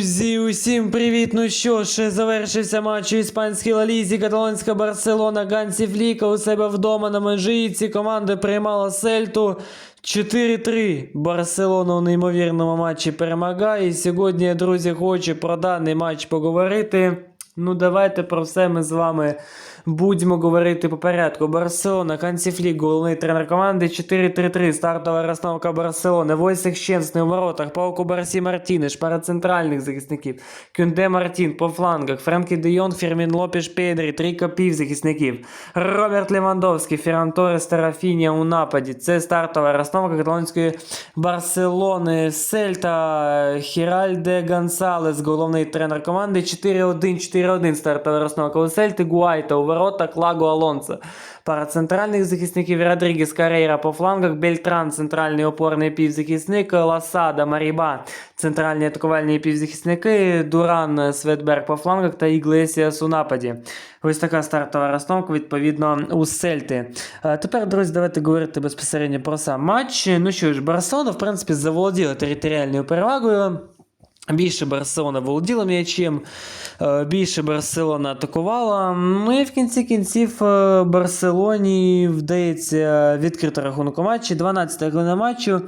Друзі, усім привіт! Ну що ж, завершився матч у іспанській лалізі. Каталонська Барселона Гансі Фліка у себе вдома на межиці. Ці команди приймала Сельту 4-3. Барселона у неймовірному матчі перемагає. І сьогодні, друзі, хочу про даний матч поговорити. Ну, давайте про все ми з вами будемо говорити по порядку. Барселона, Хансі Флік, головний тренер команди 4-3-3. Стартова розстановка Барселони. Войсик Щенсний у воротах. Пауку Барсі Мартінеш, пара центральних захисників. Кюнде Мартін по флангах. Френкі Де Йонг, Фірмін Лопіш Педрі. Трійка півзахисників. Роберт Левандовський, Ферран Торрес та у нападі. Це стартова розстановка каталонської Барселони. Сельта, Хіральде Гонсалес, головний тренер команди. 4-1, 4-1 стартова розстановка у Сельти. Гуайта у воротах, Лаго Алонсо. Пара центральних захисників Родрігес Карейра по флангах, Бельтран, центральний опорний півзахисник, Ласада, Маріба, центральні атакувальні півзахисники, Дуран, Светберг по флангах та Іглесіас у нападі. Ось така стартова розстановка, відповідно, у Сельти. Е, Тепер, друзі, давайте говорити безпосередньо про сам матч. Ну що ж, Барселона, в принципі, заволоділа територіальною перевагою. Більше Барселона володіла м'ячем, е, більше Барселона атакувала. Ну і в кінці кінців е, Барселоні вдається відкрити рахунок у матчі. 12 хвилина матчу.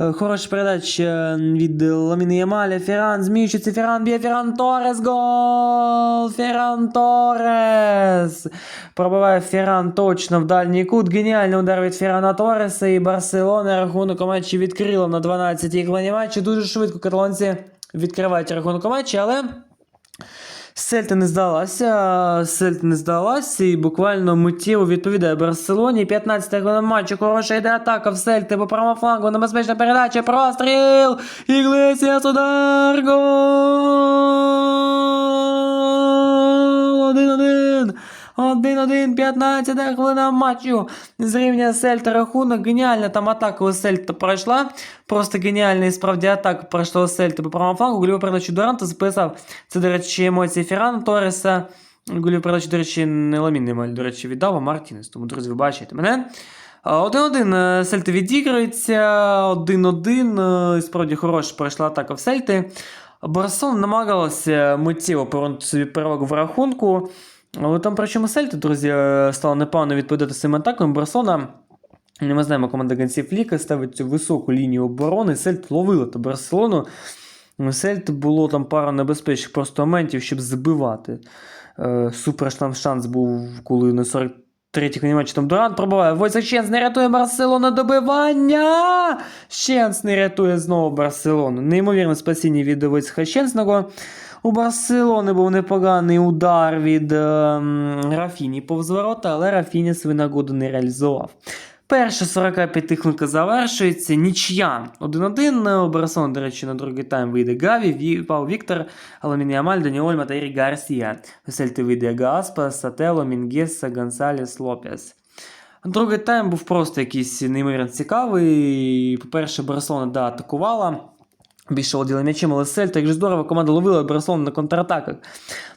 Е, Хороша передача від Ламіни Ямаля. Ферран зміщується. Ферран б'є Ферран Торрес. Гол! Ферран Торрес! Пробиває Ферран точно в дальній кут. Геніальний удар від Феррана Торреса. І Барселона рахунок у матчі відкрила на 12-й хвилині матчу. Дуже швидко каталонці відкривають рахунок матчі, але Сельта не здалася, Сельта не здалася і буквально миттєво відповідає Барселоні. 15 хвилина матчу, хороша йде атака в Сельти по правому флангу, небезпечна передача, простріл! Іглесіас удар! Гол! 1-1! 1-1, 15 хвилина матчу. Зрівня Сельта рахунок. Геніальна там атака у Сельта пройшла. Просто геніальна і справді атака пройшла у Сельта по правому флангу. Гольову передачу Дуранта записав. Це, до речі, емоції Феррана Торреса. Гольову передачу, до речі, не Ламін Маль, до речі, віддав, а Мартінес. Тому, друзі, ви бачите мене. 1-1 Сельта відіграється. 1-1. і Справді хороша пройшла атака в Сельти. Барселона намагалася миттєво повернути собі перевагу в рахунку. Але там, причому Сельта, друзі, е, стало непогано відповідати своїм атакам. Барселона, ну, ми знаємо, команда Гансі Фліка ставить цю високу лінію оборони. Сельт ловила та Барселону. У Сельт було там пара небезпечних просто моментів, щоб забивати. Е, супер там шанс був, коли на 43-й хвилині там Дурант пробиває. Войцек Щенс не рятує Барселону добивання! Щенс не рятує знову Барселону. Неймовірне спасіння від Войцеха Щенсного. У Барселони був непоганий удар від ем, Рафіні повз ворота, але Рафіні свою нагоду не реалізував. Перша 45 хвилинка завершується. Нічия 1-1. У Барселони, до речі, на другий тайм вийде Гаві, Ві- Пау Віктор, Аламіні Амаль, Дані Ольма та Ірі Гарсія. У Сельти вийде Гаспа, Сатело, Мінгеса, Гонсалес, Лопес. Другий тайм був просто якийсь неймовірно цікавий. По-перше, Барселона да, атакувала. Більше володіла м'ячем, але Сельта, як же здорово, команда ловила Барселону на контратаках.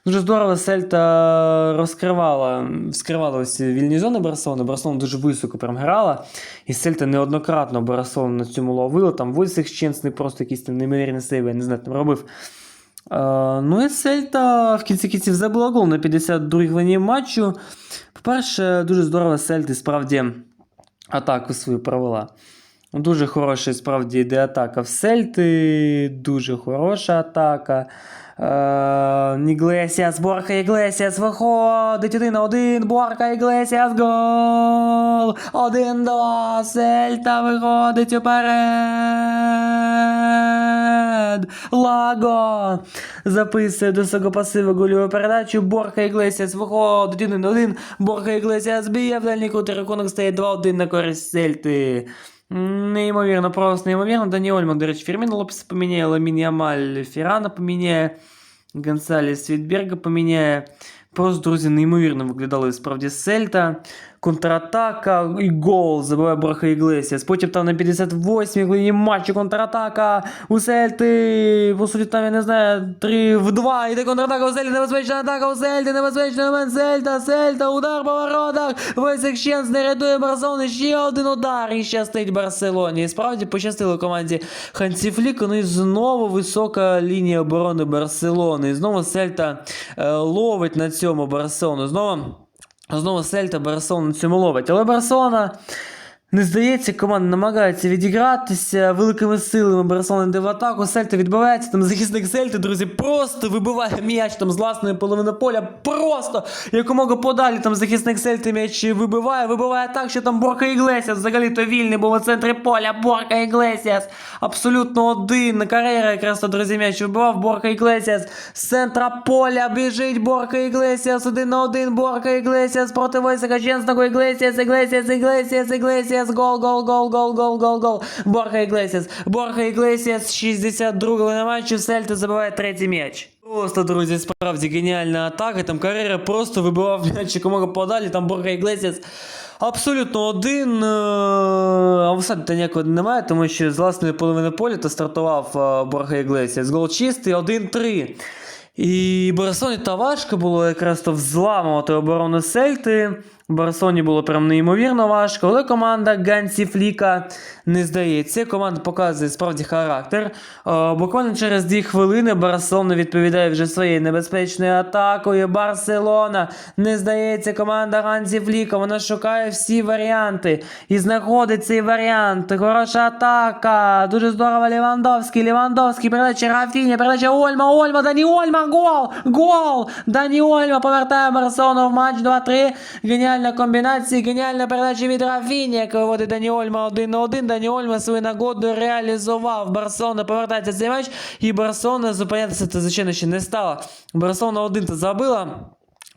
Дуже здорово Сельта розкривала, вскривала ось вільні зони Барселони. Барселона дуже високо прям грала. І Сельта неоднократно Барселону на цьому ловила. Там Войсик Щенсний просто якийсь там неймовірний сейв, я не знаю, там робив. Е, ну і Сельта в кінці кінців забила гол на 52-й хвилині матчу. По-перше, дуже здорово Сельта справді атаку свою провела. Дуже хороша справді йде атака в Сельти, дуже хороша атака. Е, Іглесіас, Борка Іглесіас виходить один на один, Борка Іглесіас, гол! Один-два, Сельта виходить уперед! Лаго! Записує до свого пасиву гольову передачу, Борка Іглесіас виходить один на один, Борка Іглесіас б'є в дальній кут, рахунок стає 2-1 на користь Сельти. Неймовірно, просто неймовірно. Дані Ольман, до речі, Фірміна Лопес поміняє, Ламін Ямаль Феррана поміняє, Гонсалес Світберга поміняє. Просто, друзі, неймовірно виглядали справді Сельта. Контратака і гол забиває Борха Іглесіас. Потім там на 58-й хвилині матчу контратака у Сельти. По суті, там, я не знаю, 3 в 2. Іде контратака у Сельти, небезпечна атака у Сельти, небезпечний момент Сельта, Сельта, удар по воротах. Войсек Щенс не рятує Барселони, ще один удар і щастить Барселоні. І справді пощастило команді Хансі Фліку, ну і знову висока лінія оборони Барселони. І знову Сельта е, ловить на цьому Барселону. Знову Знову Сельта Барселона на цьому ловить. Але Барселона не здається, команда намагається відігратися великими силами. Барселона йде в атаку. Сельта відбивається. Там захисник Сельти, друзі, просто вибиває м'яч там з власної половини поля. Просто якомога подалі там захисник Сельти м'яч вибиває. Вибиває так, що там Борка Іглесіас взагалі-то вільний був у центрі поля. Борка Іглесіас. Абсолютно один. Кар'єра якраз то, друзі, м'яч вибивав. Борка Іглесіас. З центра поля біжить Борка Іглесіас. Один на один. Борка Іглесіас проти Войсика Ченсного. Іглесіас, Іглесіас, Іглесіас, Іглесіас. Гол, гол, гол, гол, гол, гол, гол. Борка Іглесіас. Борка Іглесіас. 62 на матчі. Сельта забиває третій м'яч. Просто, друзі, справді геніальна атака. Там Каррера просто вибивав м'яч якомога подалі. Там Борка Іглесіас абсолютно один. е, А в осаді та ніякого немає, тому що з власної половини поля то стартував е, Борга Іглесіас. Гол чистий 1-3. І Барселоні та важко було якраз то взламувати оборону Сельти. Барселоні було прям неймовірно важко, але команда Гансі Фліка не здається. Команда показує справді характер. Е, буквально через 2 хвилини Барселона відповідає вже своєю небезпечною атакою. Барселона не здається. Команда Гансі Фліка. Вона шукає всі варіанти і знаходить цей варіант. Хороша атака. Дуже здорово Лівандовський. Лівандовський. Передача Рафіня. Передача Ольма. Ольма. Дані Ольма. Гол. Гол. Дані Ольма повертає Барселону в матч 2-3. Геніальна комбінація. Геніальна передача від Рафіні, яка виводить Дані Ольма 1 на 1. Дані Ольма свою нагоду реалізував. Барселона повертається цей матч. І Барселона зупинятися це, звичайно, ще не стала. Барселона 1 то забила.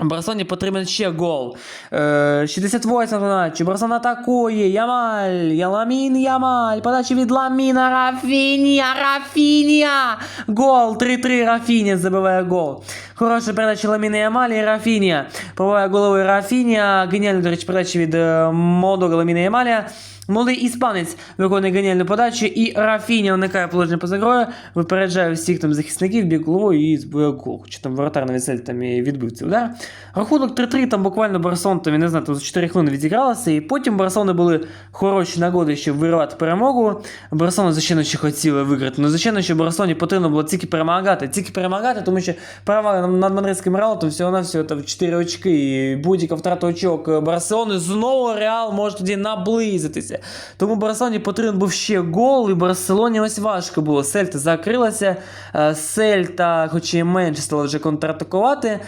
Барселоні потрібен ще гол. Е, 68 матчі. Барселона атакує. Ямаль. Яламін Ямаль. Подача від Ламіна. Рафінія. Рафінія. Гол. 3-3. Рафінія забиває гол. Хороша передача Ламіна Ямаль і Рафінія. Пробиває головою Рафінія. Геніальна, до речі, передача від е, молодого Ламіна Ямаля. Молодий іспанець виконує геніальну подачу, і Рафіня уникає положення поза грою, випереджає всіх там захисників, біг і збиває гол. Чи там воротар на веселі там і відбив цей удар. Рахунок 3-3, там буквально Барсон, там, я не знаю, там за 4 хвилини відігралося, і потім Барселони були хороші нагоди, щоб вирвати перемогу. Барселона, звичайно, ще хотіли виграти. Ну, звичайно, що Барселоні потрібно було тільки перемагати, тільки перемагати, тому що перевага над мадридським Реалом всього на всього там 4 очки, і будь-яка втрата очок Барселони знову Реал може тоді наблизитися. Тому Барселоні потрібен був ще гол, і Барселоні ось важко було. Сельта закрилася. е, Сельта, хоч і менше стала вже контратакувати,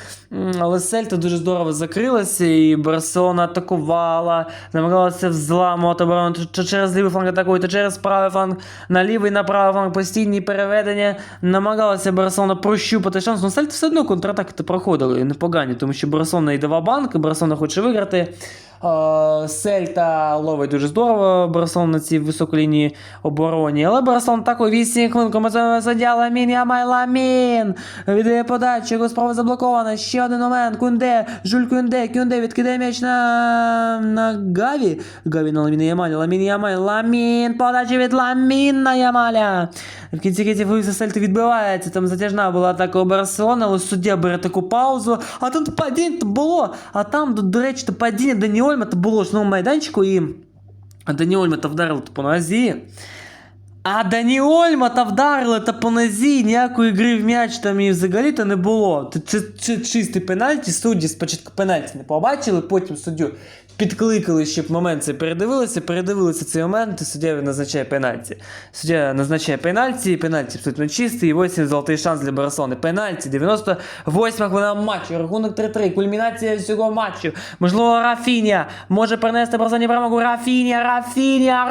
але Сельта дуже здорово закрилася, і Барселона атакувала, намагалася взламувати оборону через лівий фланг атакує, то через правий фланг, на лівий, на правий фланг, постійні переведення. Намагалася Барселона прощупати шанс. Ну, Сельта все одно контратаки проходили непогані, тому що Барселона йде в банк, Барселона хоче виграти. Е, Сельта ловить дуже здорово Барселона на цій високій лінії обороні. Але Барселона також 8 хвилин коментує суддя Ламін Ямай Ламін. Віддає подачу, справа заблокована. Ще один момент. Кунде, Жуль Кунде, Кунде відкидає м'яч на, на Гаві. Гаві на Ламіна Ямаля. Ламін Ямаль. Ламін. Подача від Ламіна Ямаля. В кінці кінців Сельта відбивається. Там затяжна була атака у Барселони, але суддя бере таку паузу. А там падіння було. А там, до, речі, падіння Дані Ольма то було ж на майданчику і Дані Ольма то вдарили по нозі. А Дані Ольма та вдарили та по нозі, ніякої гри в м'яч там і взагалі то не було. Це чистий пенальті, судді спочатку пенальті не побачили, потім суддю підкликали, щоб момент цей передивилися, передивилися цей момент, і суддя назначає пенальті. Суддя назначає пенальті, пенальті абсолютно чистий, і ось золотий шанс для Барселони. Пенальті, 98 хвилина матчу, рахунок 3-3, кульмінація всього матчу. Можливо, Рафінія може принести Барселоні перемогу. Рафінія, Рафінія,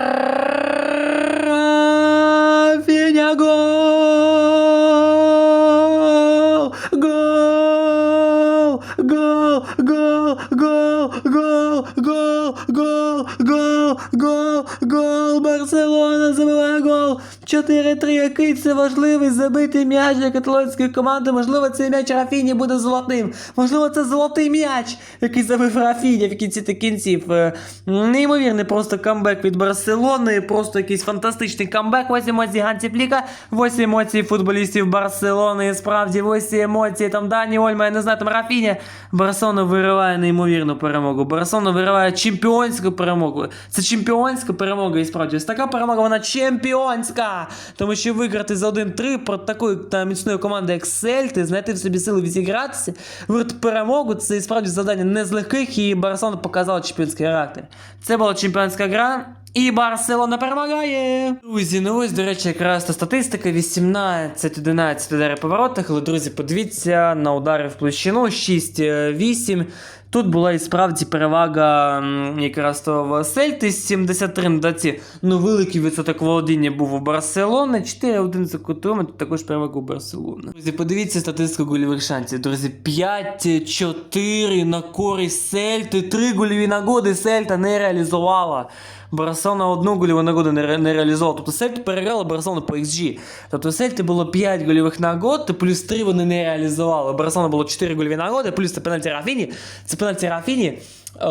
Рафінія, гол! Go! Go! Go! Go! Барселона забиває гол! 4-3, який це важливий забитий м'яч для каталонської команди. Можливо, цей м'яч Рафіні буде золотим. Можливо, це золотий м'яч, який забив Рафіні в кінці та кінців. Е, Неймовірний просто камбек від Барселони. Просто якийсь фантастичний камбек. Ось емоції Ганці Фліка, ось емоції футболістів Барселони. Справді, ось емоції там Дані Ольма, я не знаю, там Рафіня. Барселона вириває неймовірну перемогу. Барселона вириває чемпіонську перемогу. Це чемпіонська перемога, і справді. Ось така перемога, вона чемпіонська. Тому що виграти за 1-3 проти такої та міцної команди, як Сельти, знайти в собі сили відігратися, виграти перемогу, це і справді завдання не з легких, і Барселона показала чемпіонський характер. Це була чемпіонська гра. І Барселона перемагає. Друзі, ну ось, до речі, якраз та статистика 18-11 удари по воротах. Але, друзі, подивіться на удари в площину 6-8. Тут була і справді перевага якраз того Сельти 73 на даці. Ну, великий відсоток володіння був у Барселони. 4-1 за кутом, тут також перевага у Барселони. Друзі, подивіться статистику гольових шансів. Друзі, 5-4 на користь Сельти, Три гольові нагоди Сельта не реалізувала. Барселона одну гольову нагоду не, ре- не реалізувала. Тобто Сельта переграла Барселону по XG. Тобто у Сельти було 5 гольових нагод, плюс 3 вони не реалізували. Барселона було 4 гольові нагоди, плюс це пенальті Рафіні. Це пенальті Рафіні. Е,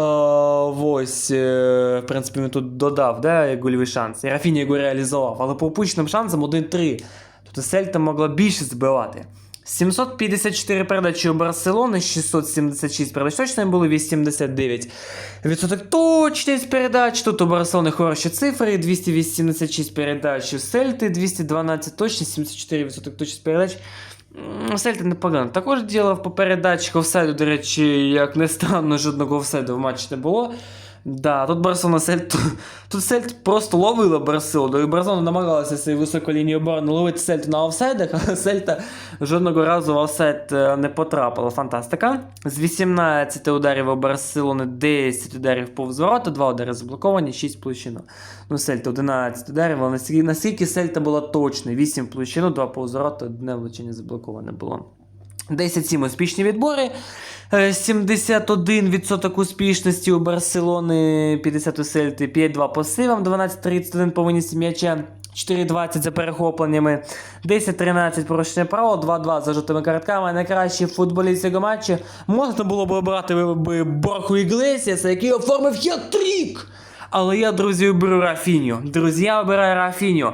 ось, е, в принципі, він тут додав, да, гольовий шанс. І Рафіні його реалізував. Але по опущеним шансам 1-3. Тобто Сельта могла більше збивати. 754 передачі у Барселони, 676 передач точно були, 89 відсоток точність передач. Тут у Барселони хороші цифри, 286 передач у Сельти, 212 точність, 74 відсоток точність передач. М, Сельта непогано. Також ділав по передачах офсайду, до речі, як не странно, жодного офсайду в матчі не було. Да, тут Барселона Сельт. Тут Сельт просто ловила Барселону, і Барселона намагалася цією високою лінією оборони ловити Сельту на офсайдах, а Сельта жодного разу в офсайд е, не потрапила. Фантастика. З 18 ударів у Барселони 10 ударів повз ворота, 2 удари заблоковані, 6 в площину. Ну, Сельта 11 ударів, але наскільки Сельта була точна, 8 площину, 2 повз ворота, одне влучення заблоковане було. 10-7 успішні відбори. Е, 71% успішності у Барселони, 50 у Сельти, 5-2 по сивам, 12-31 по винісі м'яча. 4-20 за перехопленнями, 10-13 порушення правил, 2-2 за жовтими картками. Найкращий футболіст цього матчу можна було б обрати Борху Іглесіаса, який оформив хет-трік. Але я, друзі, оберу Рафіню. Друзі, я обираю Рафіню.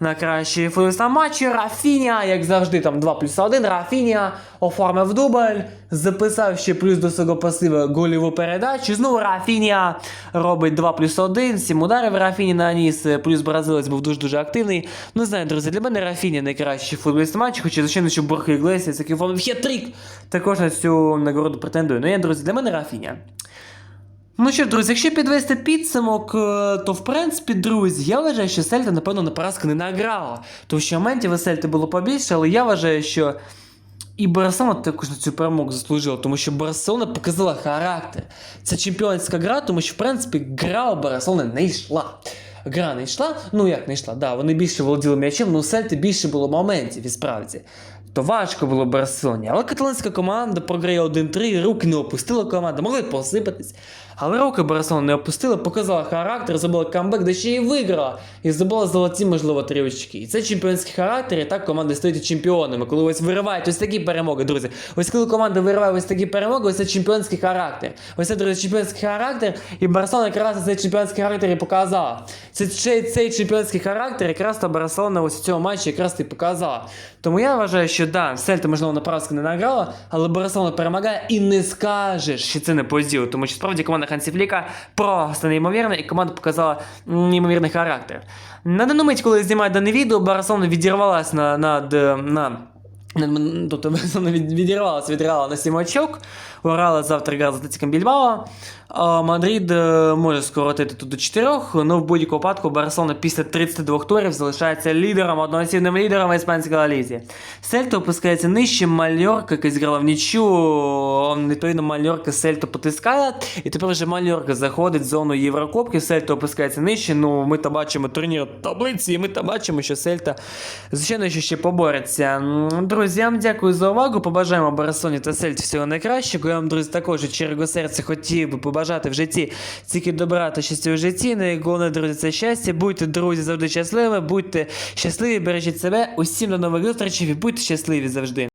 На кращий футболіста матчу Рафіня, як завжди, там 2 плюс 1. Рафіня оформив дубль, записав ще плюс до свого пасива голіву передачу. Знову Рафіня робить 2 плюс 1, 7 ударів Рафіні наніс, плюс бразилець був дуже-дуже активний. Ну, знаю, друзі, для мене Рафіня найкращий футболіст матчу, хоча, звичайно, що Борхо Іглесіас, який оформив хет-трік, також на цю нагороду претендує. Ну, я, друзі, для мене Рафіня. Ну що друзі, якщо підвести підсумок, е, то в принципі, друзі, я вважаю, що Сельта, напевно, на поразку не награла. Тому що моментів у Сельти було побільше, але я вважаю, що і Барселона також на цю перемогу заслужила, тому що Барселона показала характер. Це чемпіонська гра, тому що, в принципі, гра у Барселони не йшла. Гра не йшла, ну як не йшла, да, вони більше володіли м'ячем, але у Сельти більше було моментів, і справді. То важко було Барселоні. Але каталонська команда програє 1-3, руки не опустила команда, могли посипатись. Але руки Барселона не опустили, показала характер, зробила камбек, де ще й виграла. І здобула золоті, можливо, три очки. І це чемпіонський характер, і так команди стають чемпіонами. Коли ось виривають ось такі перемоги, друзі. Ось коли команда вириває ось такі перемоги, ось це чемпіонський характер. Ось це, друзі, чемпіонський характер, і Барселона якраз цей чемпіонський характер і показала. Це цей, цей чемпіонський характер, якраз то Барселона ось у цьому матчі якраз і показала. Тому я вважаю, що да, Сельта, можливо, на не награла, але Барселона перемагає і не скажеш, що це не по ділу. Тому що справді команда Хансі Фліка просто неймовірно, і команда показала неймовірний характер. На дану мить, коли я знімаю дане відео, Барселона відірвалася на, над, на, на Тобто відірвалася від Реала на 7 очок. У Реала завтра гра з Атлетиком Більбао. Мадрид е, може скоротити тут до 4, але в будь-якому випадку Барселона після 32 турів залишається лідером, одноосібним лідером іспанської лізі. Сельта опускається нижче, Мальорка, яка зіграла в нічу. Відповідно, Мальорка Сельту потискає. І тепер вже Мальорка заходить в зону Єврокубки, Сельта опускається нижче. Ну, ми то бачимо турнір таблиці, і ми то бачимо, що Сельта, звичайно, ще побореться. Друзі, вам дякую за увагу. Побажаємо Барселоні та Сельті всього найкращого. Вам, друзі, також від щирого серця хотів би побажати в житті тільки добра та щастя у житті. Ну головне, друзі, це щастя. Будьте, друзі, завжди щасливі, будьте щасливі, бережіть себе. Усім до нових зустрічей і будьте щасливі завжди.